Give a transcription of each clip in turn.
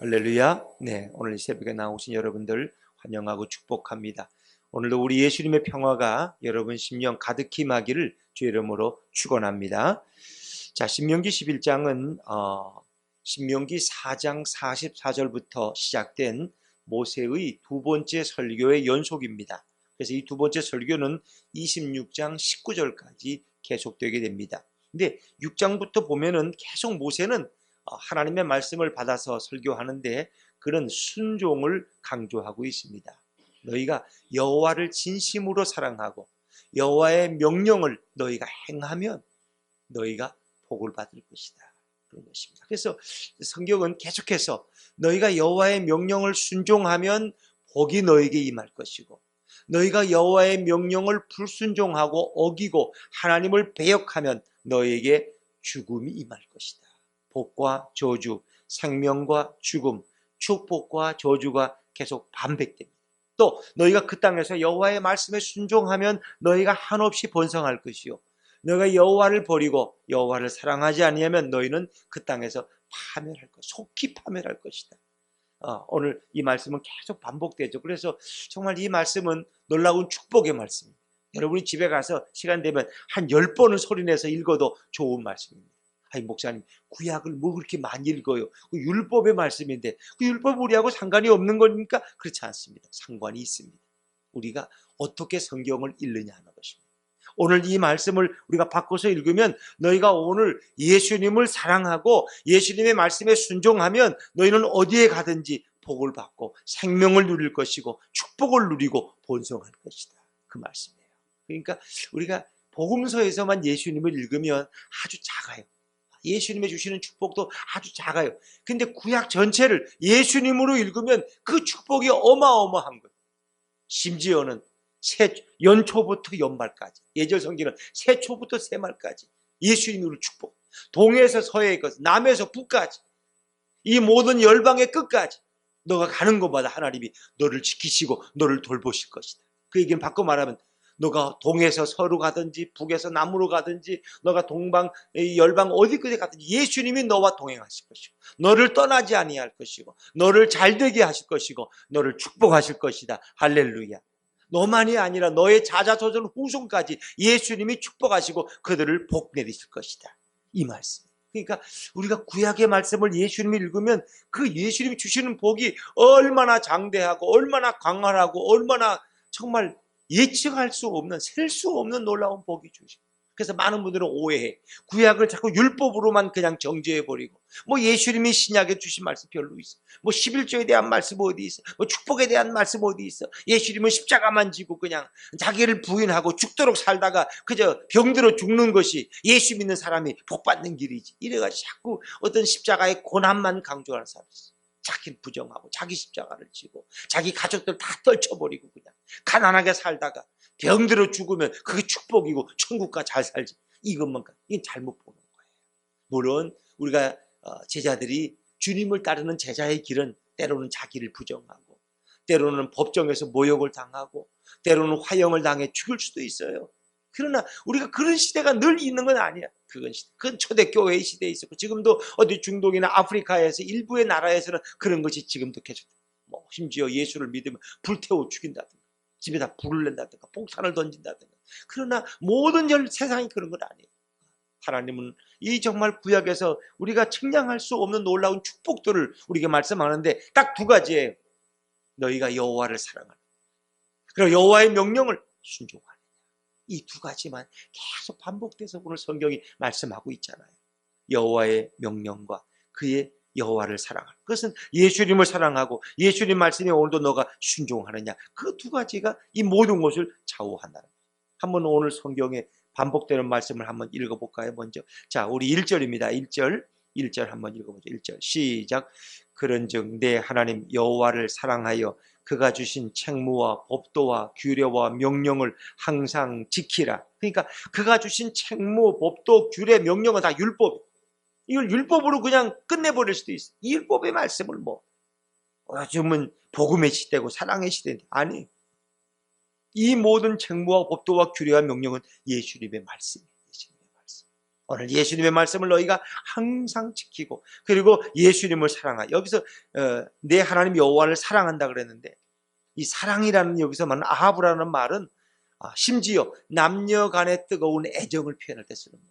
할렐루야. 네, 오늘 이 새벽에 나오신 여러분들 환영하고 축복합니다. 오늘도 우리 예수님의 평화가 여러분 심령 가득히 임하기를 주 이름으로 축원합니다. 자, 신명기 11장은 어, 신명기 4장 44절부터 시작된 모세의 두 번째 설교의 연속입니다. 그래서 이 두 번째 설교는 26장 19절까지 계속되게 됩니다. 근데 6장부터 보면은 계속 모세는 어, 하나님의 말씀을 받아서 설교하는데 그런 순종을 강조하고 있습니다. 너희가 여호와를 진심으로 사랑하고 여호와의 명령을 너희가 행하면 너희가 복을 받을 것이다. 그런 것입니다. 그래서 성경은 계속해서 너희가 여호와의 명령을 순종하면 복이 너에게 임할 것이고 너희가 여호와의 명령을 불순종하고 어기고 하나님을 배역하면 너에게 죽음이 임할 것이다. 복과 저주, 생명과 죽음, 축복과 저주가 계속 반백됩니다. 또 너희가 그 땅에서 여호와의 말씀에 순종하면 너희가 한없이 번성할 것이요. 너희가 여호와를 버리고 여호와를 사랑하지 아니하면 너희는 그 땅에서 파멸할 것, 속히 파멸할 것이다. 어, 오늘 이 말씀은 계속 반복되죠. 그래서 정말 이 말씀은 놀라운 축복의 말씀입니다. 여러분이 집에 가서 시간 되면 한 열 번은 소리내서 읽어도 좋은 말씀입니다. 아니 목사님 구약을 뭐 그렇게 많이 읽어요? 그 율법의 말씀인데 그 율법 우리하고 상관이 없는 겁니까? 그렇지 않습니다. 상관이 있습니다. 우리가 어떻게 성경을 읽느냐 하는 것입니다. 오늘 이 말씀을 우리가 바꿔서 읽으면 너희가 오늘 예수님을 사랑하고 예수님의 말씀에 순종하면 너희는 어디에 가든지 복을 받고 생명을 누릴 것이고 축복을 누리고 본성할 것이다. 그 말씀이에요. 그러니까 우리가 복음서에서만 예수님을 읽으면 아주 작아요. 예수님의 주시는 축복도 아주 작아요. 근데 구약 전체를 예수님으로 읽으면 그 축복이 어마어마한 거예요. 심지어는 새, 연초부터 연말까지. 예절 성경은 새초부터 새말까지. 예수님으로 축복. 동에서 서해의 것, 남에서 북까지. 이 모든 열방의 끝까지. 너가 가는 곳마다 하나님이 너를 지키시고 너를 돌보실 것이다. 그 얘기는 바꿔 말하면 너가 동에서 서로 가든지 북에서 남으로 가든지 너가 동방 열방 어디 끝에 가든지 예수님이 너와 동행하실 것이고 너를 떠나지 아니할 것이고 너를 잘되게 하실 것이고 너를 축복하실 것이다. 할렐루야. 너만이 아니라 너의 자자손손 후손까지 예수님이 축복하시고 그들을 복 내리실 것이다. 이 말씀. 그러니까 우리가 구약의 말씀을 예수님이 읽으면 그 예수님이 주시는 복이 얼마나 장대하고 얼마나 광활하고 얼마나 정말 예측할 수 없는 셀 수 없는 놀라운 복이 주시고 그래서 많은 분들은 오해해. 구약을 자꾸 율법으로만 그냥 정죄해 버리고 뭐 예수님이 신약에 주신 말씀 별로 있어. 뭐 11조에 대한 말씀 어디 있어? 뭐 축복에 대한 말씀 어디 있어? 예수님은 십자가만 지고 그냥 자기를 부인하고 죽도록 살다가 그저 병들어 죽는 것이 예수 믿는 사람이 복 받는 길이지. 이래 가지고 자꾸 어떤 십자가의 고난만 강조하는 사람이 있어 자기를 부정하고 자기 십자가를 지고 자기 가족들 다 떨쳐버리고 그냥 가난하게 살다가 병들어 죽으면 그게 축복이고 천국과 잘 살지 이것만 이건 잘못 보는 거예요. 물론 우리가 어, 제자들이 주님을 따르는 제자의 길은 때로는 자기를 부정하고 때로는 법정에서 모욕을 당하고 때로는 화형을 당해 죽을 수도 있어요. 그러나 우리가 그런 시대가 늘 있는 건 아니야. 그건. 그건 초대교회의 시대에 있었고 지금도 어디 중동이나 아프리카에서 일부의 나라에서는 그런 것이 지금도 계속. 뭐 심지어 예수를 믿으면 불태워 죽인다든가 집에다 불을 낸다든가 폭탄을 던진다든가. 그러나 모든 열 세상이 그런 건 아니에요. 하나님은 이 정말 구약에서 우리가 측량할 수 없는 놀라운 축복들을 우리에게 말씀하는데 딱 두 가지예요. 너희가 여호와를 사랑하는. 그리고 여호와의 명령을 순종하는. 이 두 가지만 계속 반복돼서 오늘 성경이 말씀하고 있잖아요. 여호와의 명령과 그의 여호와를 사랑하는 그것은 예수님을 사랑하고 예수님 말씀에 오늘도 너가 순종하느냐 그 두 가지가 이 모든 것을 좌우한다는 거예요. 한번 오늘 성경에 반복되는 말씀을 한번 읽어볼까요? 먼저 자 우리 1절입니다. 1절 1절 한번 읽어보죠. 1절 시작 그런즉 내 하나님 여호와를 사랑하여 그가 주신 책무와 법도와 규례와 명령을 항상 지키라. 그러니까 그가 주신 책무, 법도, 규례, 명령은 다 율법. 이걸 율법으로 그냥 끝내버릴 수도 있어. 이 율법의 말씀을 뭐 요즘은 복음의 시대고 사랑의 시대인데 아니. 이 모든 책무와 법도와 규례와 명령은 예수님의 말씀이에요. 오늘 예수님의 말씀을 너희가 항상 지키고 그리고 예수님을 사랑하. 여기서 어, 내 하나님 여호와를 사랑한다 그랬는데 이 사랑이라는 여기서 말하는 아합이라는 말은 아, 심지어 남녀 간의 뜨거운 애정을 표현할 때 쓰는 말.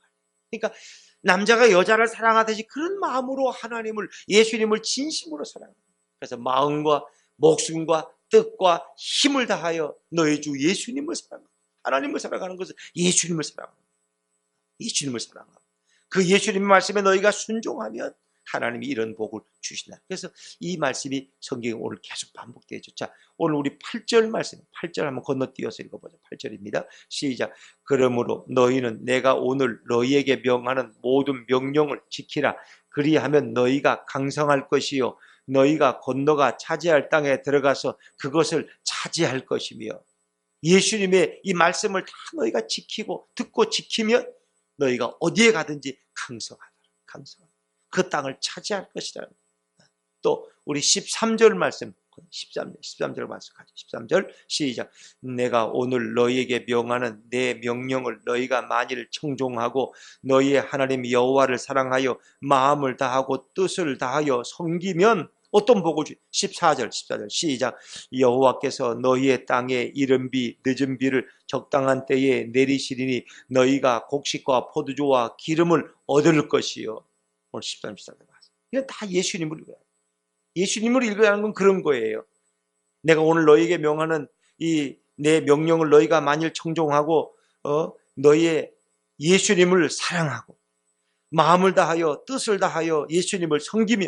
그러니까 남자가 여자를 사랑하듯이 그런 마음으로 하나님을 예수님을 진심으로 사랑합니다. 그래서 마음과 목숨과 뜻과 힘을 다하여 너희 주 예수님을 사랑하고 하나님을 사랑하는 것은 예수님을 사랑하는 예수님을 사랑하고 그 예수님의 말씀에 너희가 순종하면 하나님이 이런 복을 주신다. 그래서 이 말씀이 성경에 오늘 계속 반복되죠. 자, 오늘 우리 8절 말씀, 8절 한번 건너뛰어서 읽어보죠. 8절입니다. 시작. 그러므로 너희는 내가 오늘 너희에게 명하는 모든 명령을 지키라. 그리하면 너희가 강성할 것이요. 너희가 건너가 차지할 땅에 들어가서 그것을 차지할 것이며 예수님의 이 말씀을 다 너희가 지키고 듣고 지키면 너희가 어디에 가든지 강성하다. 강성하다. 그 땅을 차지할 것이라. 또 우리 13절 말씀 13절 13절 말씀 가죠. 13절 시작. 내가 오늘 너희에게 명하는 내 명령을 너희가 만일 청종하고 너희의 하나님 여호와를 사랑하여 마음을 다하고 뜻을 다하여 섬기면 어떤 복을 주 14절 14절. 시작. 여호와께서 너희의 땅에 이른 비 늦은 비를 적당한 때에 내리시리니 너희가 곡식과 포도주와 기름을 얻을 것이요. 오늘 13, 14절 말씀. 이건 다 예수님을 읽어야 예수님을 읽어야 하는 건 그런 거예요. 내가 오늘 너희에게 명하는 이 내 명령을 너희가 만일 청종하고 어 너희의 예수님을 사랑하고 마음을 다하여 뜻을 다하여 예수님을 섬기며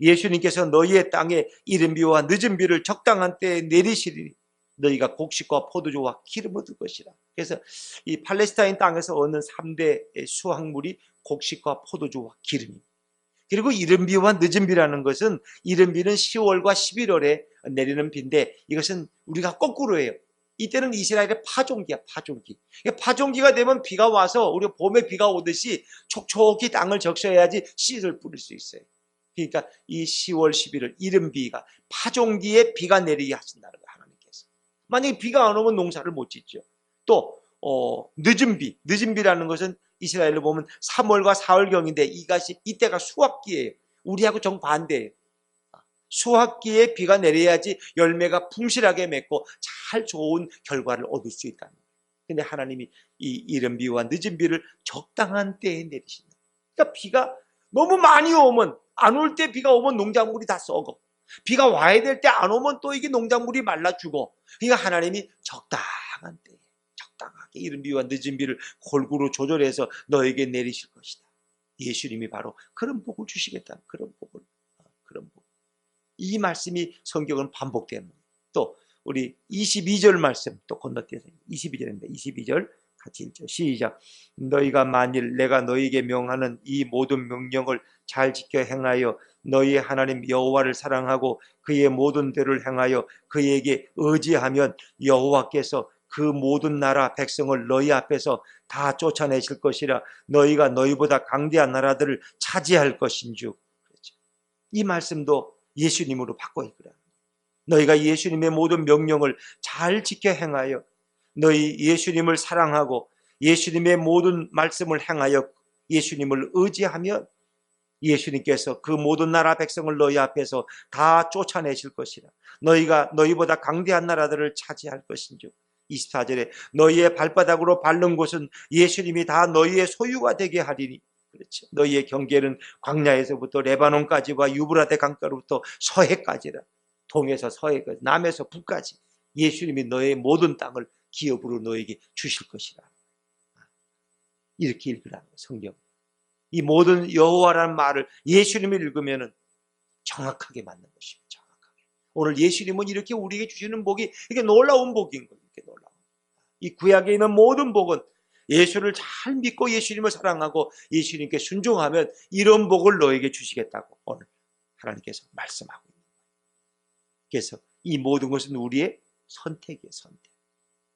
예수님께서 너희의 땅에 이른 비와 늦은 비를 적당한 때에 내리시리니 너희가 곡식과 포도주와 기름을 얻을 것이라. 그래서 이 팔레스타인 땅에서 얻는 3대 수확물이 곡식과 포도주와 기름입니다. 그리고 이른 비와 늦은 비라는 것은 이른 비는 10월과 11월에 내리는 비인데 이것은 우리가 거꾸로 해요. 이때는 이스라엘의 파종기야, 파종기. 파종기가 되면 비가 와서 우리 가 봄에 비가 오듯이 촉촉히 땅을 적셔야지 씨를 뿌릴 수 있어요. 그러니까 이 10월, 11월 이른 비가 파종기에 비가 내리게 하신다는 거예요, 하나님께서. 만약에 비가 안 오면 농사를 못 짓죠. 또 어, 늦은 비, 늦은 비라는 것은 이스라엘로 보면 3월과 4월경인데 이것이 이때가 수확기예요. 우리하고 정반대예요. 수확기에 비가 내려야지 열매가 풍실하게 맺고 잘 좋은 결과를 얻을 수 있다는 거예요. 근데 하나님이 이 이른 비와 늦은 비를 적당한 때에 내리신다. 그러니까 비가 너무 많이 오면 안 올 때 비가 오면 농작물이 다 썩어. 비가 와야 될 때 안 오면 또 이게 농작물이 말라 죽어. 그러니까 하나님이 적당한 때에 적당하게 이른 비와 늦은 비를 골고루 조절해서 너에게 내리실 것이다. 예수님이 바로 그런 복을 주시겠다. 그런 복을. 그런 복. 이 말씀이 성경은 반복되는. 또 우리 22절 말씀 또 건너뛰어서 22절입니다. 22절 같이 읽죠. 시작. 너희가 만일 내가 너희에게 명하는 이 모든 명령을 잘 지켜 행하여 너희 하나님 여호와를 사랑하고 그의 모든 대를 행하여 그에게 의지하면 여호와께서 그 모든 나라 백성을 너희 앞에서 다 쫓아내실 것이라 너희가 너희보다 강대한 나라들을 차지할 것인즉 그렇죠. 이 말씀도 예수님으로 바꿔 읽으라. 너희가 예수님의 모든 명령을 잘 지켜 행하여 너희 예수님을 사랑하고 예수님의 모든 말씀을 행하여 예수님을 의지하면 예수님께서 그 모든 나라 백성을 너희 앞에서 다 쫓아내실 것이라. 너희가 너희보다 강대한 나라들을 차지할 것인즉 24절에 너희의 발바닥으로 밟는 곳은 예수님이 다 너희의 소유가 되게 하리니 그렇죠. 너희의 경계는 광야에서부터 레바논까지와 유브라데 강가로부터 서해까지라. 동에서 서해까지, 남에서 북까지 예수님이 너의 모든 땅을 기업으로 너에게 주실 것이라. 이렇게 읽으라 성경. 이 모든 여호와라는 말을 예수님이 읽으면은 정확하게 맞는 것입니다. 정확하게. 오늘 예수님은 이렇게 우리에게 주시는 복이 이게 놀라운 복인 거예요. 이렇게 놀라운. 이 구약에 있는 모든 복은 예수를 잘 믿고 예수님을 사랑하고 예수님께 순종하면 이런 복을 너에게 주시겠다고 오늘 하나님께서 말씀하고 있는 거예요. 그래서 이 모든 것은 우리의 선택이에요, 선택.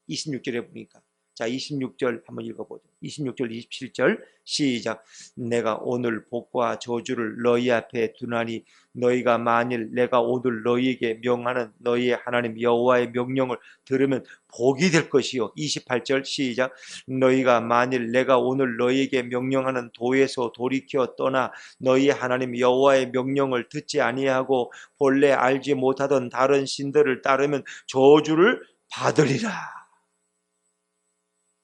26절에 보니까 자, 26절 한번 읽어보죠. 26절, 27절 시작. 내가 오늘 복과 저주를 너희 앞에 두나니 너희가 만일 내가 오늘 너희에게 명하는 너희의 하나님 여호와의 명령을 들으면 복이 될 것이요. 28절 시작. 너희가 만일 내가 오늘 너희에게 명령하는 도에서 돌이켜 떠나 너희 하나님 여호와의 명령을 듣지 아니하고 본래 알지 못하던 다른 신들을 따르면 저주를 받으리라.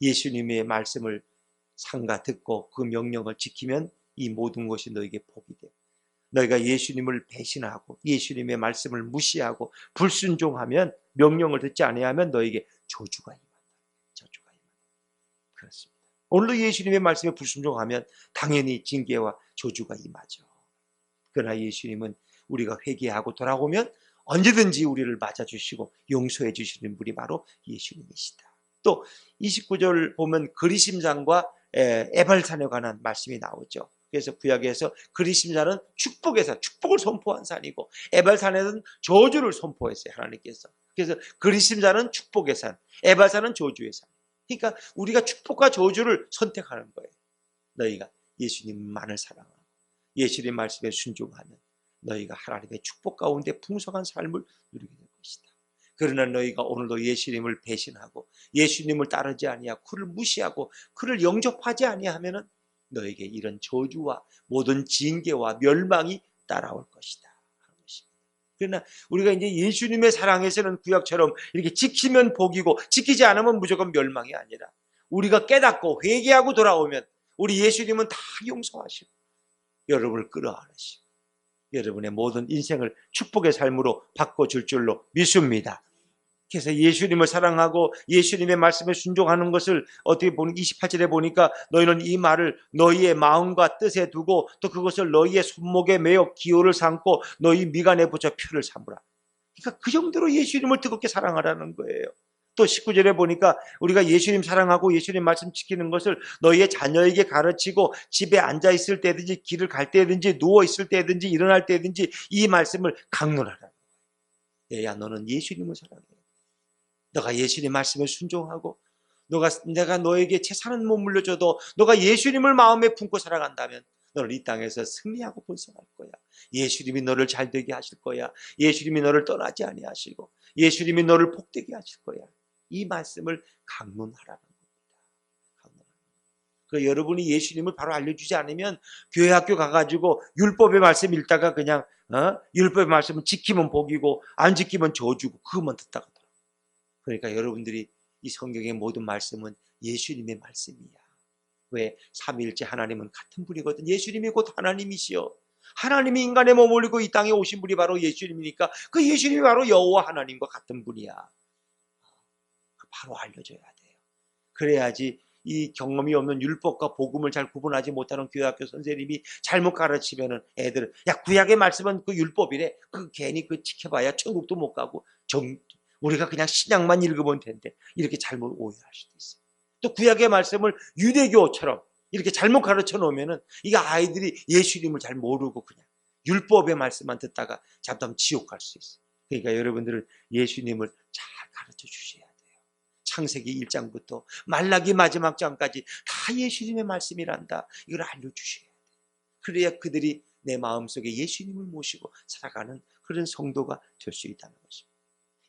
예수님의 말씀을 상가 듣고 그 명령을 지키면 이 모든 것이 너에게 복이 돼. 너희가 예수님을 배신하고 예수님의 말씀을 무시하고 불순종하면 명령을 듣지 아니하면 너에게 저주가 임한다. 저주가 임한다. 그렇습니다. 오늘도 예수님의 말씀에 불순종하면 당연히 징계와 저주가 임하죠. 그러나 예수님은 우리가 회개하고 돌아오면 언제든지 우리를 맞아주시고 용서해 주시는 분이 바로 예수님이시다. 또 29절 보면 그리심산과 에발산에 관한 말씀이 나오죠. 그래서 구약에서 그리심산은 축복에서 축복을 선포한 산이고 에발산에는 저주를 선포했어요 하나님께서. 그래서 그리심산은 축복의 산, 에발산은 저주의 산. 그러니까 우리가 축복과 저주를 선택하는 거예요. 너희가 예수님만을 사랑하고 예수님 말씀에 순종하면 너희가 하나님의 축복 가운데 풍성한 삶을 누리게 될 것이다. 그러나 너희가 오늘도 예수님을 배신하고 예수님을 따르지 아니하고 그를 무시하고 그를 영접하지 아니하면은 너에게 이런 저주와 모든 징계와 멸망이 따라올 것이다. 그러나 우리가 이제 예수님의 사랑에서는 구약처럼 이렇게 지키면 복이고 지키지 않으면 무조건 멸망이 아니라 우리가 깨닫고 회개하고 돌아오면 우리 예수님은 다 용서하시고 여러분을 끌어안으시고 여러분의 모든 인생을 축복의 삶으로 바꿔줄 줄로 믿습니다. 그래서 예수님을 사랑하고 예수님의 말씀에 순종하는 것을 어떻게 보는 28절에 보니까 너희는 이 말을 너희의 마음과 뜻에 두고 또 그것을 너희의 손목에 매어 기호를 삼고 너희 미간에 붙여 표를 삼으라. 그러니까 그 정도로 예수님을 뜨겁게 사랑하라는 거예요. 또 19절에 보니까 우리가 예수님 사랑하고 예수님 말씀 지키는 것을 너희의 자녀에게 가르치고 집에 앉아 있을 때든지 길을 갈 때든지 누워 있을 때든지 일어날 때든지 이 말씀을 강론하라. 얘야 너는 예수님을 사랑해. 너가 예수님 말씀에 순종하고 너가 내가 너에게 재산은 못 물려줘도 너가 예수님을 마음에 품고 살아간다면 너를 이 땅에서 승리하고 번성할 거야. 예수님이 너를 잘 되게 하실 거야. 예수님이 너를 떠나지 아니하시고 예수님이 너를 복되게 하실 거야. 이 말씀을 강론하라는 겁니다. 그 여러분이 예수님을 바로 알려주지 않으면 교회 학교 가가지고 율법의 말씀 읽다가 그냥 어? 율법의 말씀을 지키면 복이고 안 지키면 저주고 그것만 듣다가 그러니까 여러분들이 이 성경의 모든 말씀은 예수님의 말씀이야. 왜? 삼위일체 하나님은 같은 분이거든. 예수님이 곧 하나님이시여. 하나님이 인간에 머물리고 이 땅에 오신 분이 바로 예수님이니까 그 예수님이 바로 여호와 하나님과 같은 분이야. 바로 알려줘야 돼요. 그래야지 이 경험이 없는 율법과 복음을 잘 구분하지 못하는 교회학교 선생님이 잘못 가르치면은 애들은 야 구약의 말씀은 그 율법이래. 그 괜히 그 지켜봐야 천국도 못 가고 정, 우리가 그냥 신약만 읽으면 된대. 이렇게 잘못 오해할 수도 있어요. 또 구약의 말씀을 유대교처럼 이렇게 잘못 가르쳐 놓으면은 이 아이들이 예수님을 잘 모르고 그냥 율법의 말씀만 듣다가 잠깐 지옥 갈 수 있어요. 그러니까 여러분들은 예수님을 잘 가르쳐 주셔야 돼요. 창세기 1장부터 말라기 마지막 장까지 다 예수님의 말씀이란다. 이걸 알려주셔야 돼요. 그래야 그들이 내 마음속에 예수님을 모시고 살아가는 그런 성도가 될 수 있다는 것입니다.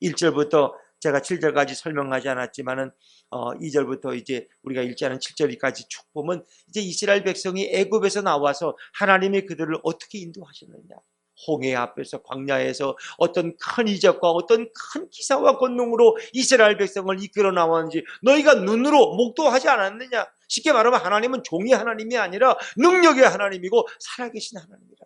1절부터 제가 7절까지 설명하지 않았지만은 어 2절부터 이제 우리가 않은 7절까지 쭉 보면 이제 이스라엘 백성이 애굽에서 나와서 하나님이 그들을 어떻게 인도하셨느냐. 홍해 앞에서 광야에서 어떤 큰 이적과 어떤 큰 기사와 권능으로 이스라엘 백성을 이끌어 나왔는지 너희가 눈으로 목도하지 않았느냐? 쉽게 말하면 하나님은 종이 하나님이 아니라 능력의 하나님이고 살아계신 하나님이라.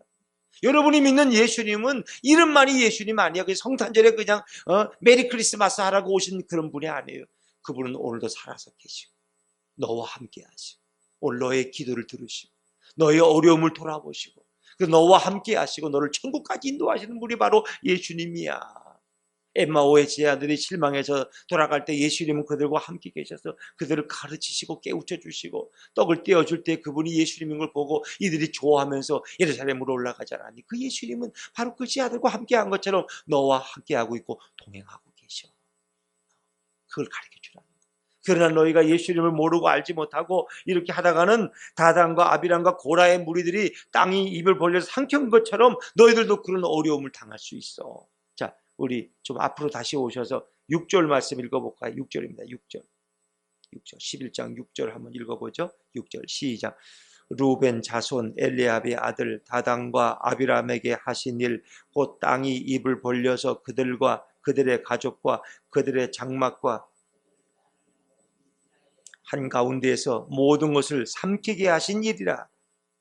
여러분이 믿는 예수님은 이름만이 예수님 아니야. 그 성탄절에 그냥 어, 메리 크리스마스 하라고 오신 그런 분이 아니에요. 그분은 오늘도 살아서 계시고 너와 함께 하시고 오늘 너의 기도를 들으시고 너의 어려움을 돌아보시고 그 너와 함께 하시고 너를 천국까지 인도하시는 분이 바로 예수님이야. 엠마오의 제자들이 실망해서 돌아갈 때 예수님은 그들과 함께 계셔서 그들을 가르치시고 깨우쳐 주시고 떡을 떼어줄 때 그분이 예수님인 걸 보고 이들이 좋아하면서 예루살렘으로 올라가지 않았니? 그 예수님은 바로 그 제자들과 함께한 것처럼 너와 함께하고 있고 동행하고 계셔. 그걸 가르쳐 주라는 그러나 너희가 예수 이름을 모르고 알지 못하고 이렇게 하다가는 다단과 아비란과 고라의 무리들이 땅이 입을 벌려서 삼킨 것처럼 너희들도 그런 어려움을 당할 수 있어. 자, 우리 좀 앞으로 다시 오셔서 6절 말씀 읽어볼까요? 6절입니다. 6절. 6절. 11장 6절 한번 읽어보죠. 6절 시작. 루벤 자손 엘리압의 아들 다단과 아비람에게 하신 일 곧 땅이 입을 벌려서 그들과 그들의 가족과 그들의 장막과 한 가운데에서 모든 것을 삼키게 하신 일이라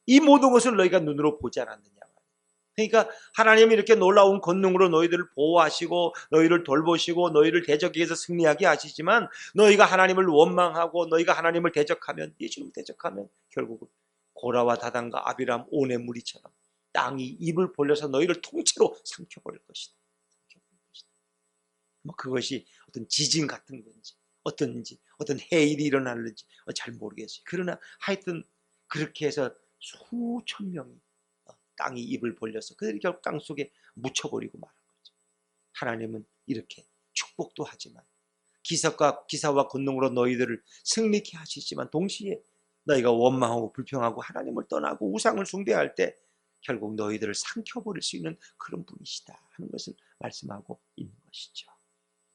이 모든 것을 너희가 눈으로 보지 않았느냐 그러니까 하나님이 이렇게 놀라운 권능으로 너희들을 보호하시고 너희를 돌보시고 너희를 대적에서 승리하게 하시지만 너희가 하나님을 원망하고 너희가 하나님을 대적하면 예수님 대적하면 결국은 고라와 다단과 아비람 온의 무리처럼 땅이 입을 벌려서 너희를 통째로 삼켜버릴 것이다. 뭐 그것이 어떤 지진 같은 건지 어떤지 어떤 해일이 일어나는지 잘 모르겠어요. 그러나 하여튼 그렇게 해서 수천 명이 어, 땅이 입을 벌려서 그들이 결국 땅 속에 묻혀버리고 말한 거죠. 하나님은 이렇게 축복도 하지만 기사과 기사와 권능으로 너희들을 승리케 하시지만 동시에 너희가 원망하고 불평하고 하나님을 떠나고 우상을 숭배할 때 결국 너희들을 삼켜버릴 수 있는 그런 분이시다 하는 것을 말씀하고 있는 것이죠.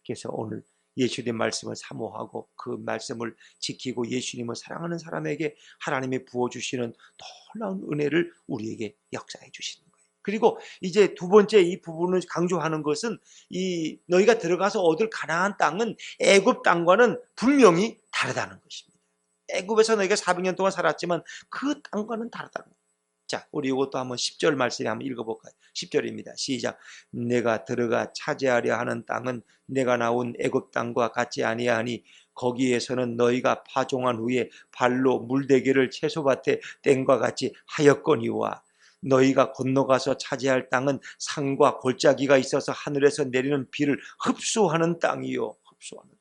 그래서 오늘 예수님 말씀을 사모하고 그 말씀을 지키고 예수님을 사랑하는 사람에게 하나님이 부어주시는 놀라운 은혜를 우리에게 역사해 주시는 거예요. 그리고 이제 두 번째 이 부분을 강조하는 것은 이 너희가 들어가서 얻을 가나안 땅은 애굽 땅과는 분명히 다르다는 것입니다. 애굽에서 너희가 400년 동안 살았지만 그 땅과는 다르다는 거예요. 자, 우리 이것도 한번 10절 말씀에 한번 읽어볼까요? 10절입니다. 시작. 내가 들어가 차지하려 하는 땅은 내가 나온 애굽 땅과 같지 아니하니 거기에서는 너희가 파종한 후에 발로 물대기를 채소밭에 땡과 같이 하였거니와 너희가 건너가서 차지할 땅은 산과 골짜기가 있어서 하늘에서 내리는 비를 흡수하는 땅이요. 흡수하는 땅.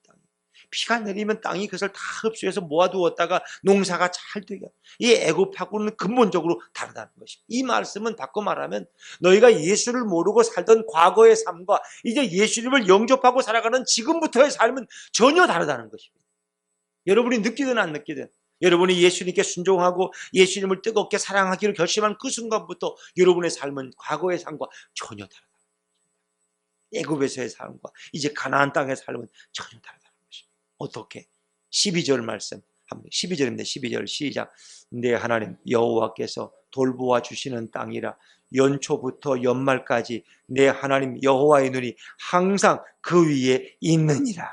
비가 내리면 땅이 그것을 다 흡수해서 모아두었다가 농사가 잘 되게. 이 애굽하고는 근본적으로 다르다는 것입니다. 이 말씀은 바꿔 말하면 너희가 예수를 모르고 살던 과거의 삶과 이제 예수님을 영접하고 살아가는 지금부터의 삶은 전혀 다르다는 것입니다. 여러분이 느끼든 안 느끼든 여러분이 예수님께 순종하고 예수님을 뜨겁게 사랑하기를 결심한 그 순간부터 여러분의 삶은 과거의 삶과 전혀 다르다. 애굽에서의 삶과 이제 가나안 땅의 삶은 전혀 것입니다. 어떻게? 12절 말씀. 12절입니다. 12절 시작. 내 하나님 여호와께서 돌보아 주시는 땅이라 연초부터 연말까지 내 하나님 여호와의 눈이 항상 그 위에 있느니라.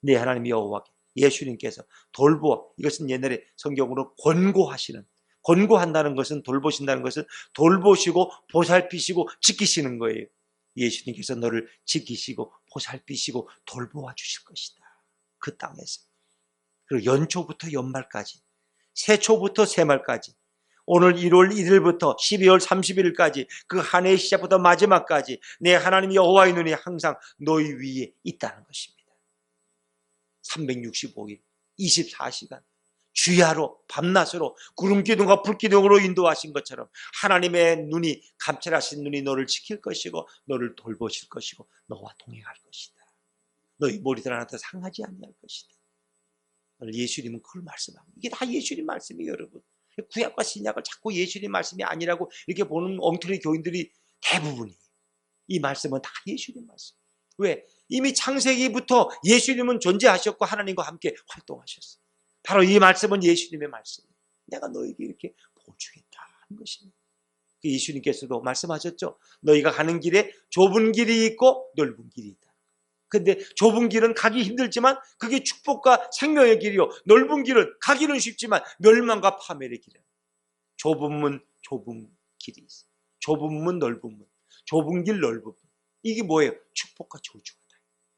내 하나님 여호와께 예수님께서 돌보아 이것은 옛날에 성경으로 권고하시는 권고한다는 것은 돌보신다는 것은 돌보시고 보살피시고 지키시는 거예요. 예수님께서 너를 지키시고 보살피시고 돌보아 주실 것이다. 그 땅에서. 그리고 연초부터 연말까지, 새초부터 새말까지, 오늘 1월 1일부터 12월 31일까지 그 한 해의 시작부터 마지막까지 내 하나님 여호와의 눈이 항상 너희 위에 있다는 것입니다. 365일, 24시간 주야로 밤낮으로 구름 기둥과 불 기둥으로 인도하신 것처럼 하나님의 눈이 감찰하신 눈이 너를 지킬 것이고 너를 돌보실 것이고 너와 동행할 것이다. 너희 하나도 상하지 아니할 것이다. 예수님은 그걸 말씀하고 이게 다 예수님 말씀이에요, 여러분. 구약과 신약을 자꾸 예수님 말씀이 아니라고 이렇게 보는 엉터리 교인들이 대부분이 이 말씀은 다 예수님 말씀. 왜? 이미 창세기부터 예수님은 존재하셨고 하나님과 함께 활동하셨어요. 바로 이 말씀은 예수님의 말씀이에요. 내가 너에게 이렇게 보여주겠다 하는 것입니다. 그 예수님께서도 말씀하셨죠. 너희가 가는 길에 좁은 길이 있고 넓은 길이 있다. 근데 좁은 길은 가기 힘들지만 그게 축복과 생명의 길이요. 넓은 길은 가기는 쉽지만 멸망과 파멸의 길이야. 좁은 문, 좁은 길이 있어. 좁은 문, 넓은 문. 좁은 길, 넓은 문. 이게 뭐예요? 축복과 저주다.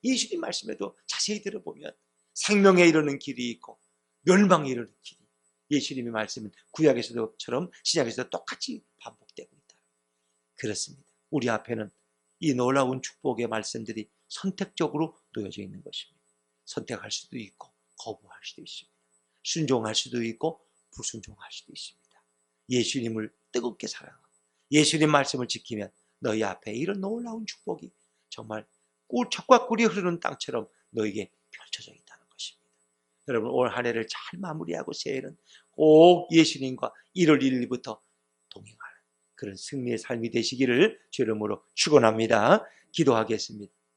예수님 말씀에도 자세히 들어보면 생명에 이르는 길이 있고 멸망에 이르는 길이. 예수님의 말씀은 구약에서도처럼 신약에서도 똑같이 반복되고 있다. 그렇습니다. 우리 앞에는 이 놀라운 축복의 말씀들이 선택적으로 놓여져 있는 것입니다. 선택할 수도 있고 거부할 수도 있습니다. 순종할 수도 있고 불순종할 수도 있습니다. 예수님을 뜨겁게 사랑하고 예수님 말씀을 지키면 너희 앞에 이런 놀라운 축복이 정말 꿀, 척과 꿀이 흐르는 땅처럼 너에게 펼쳐져 것입니다. 여러분 올 한 해를 잘 마무리하고 새해는 꼭 예수님과 1월 1일부터 동행하는 그런 승리의 삶이 되시기를 주 이름으로 축원합니다. 기도하겠습니다.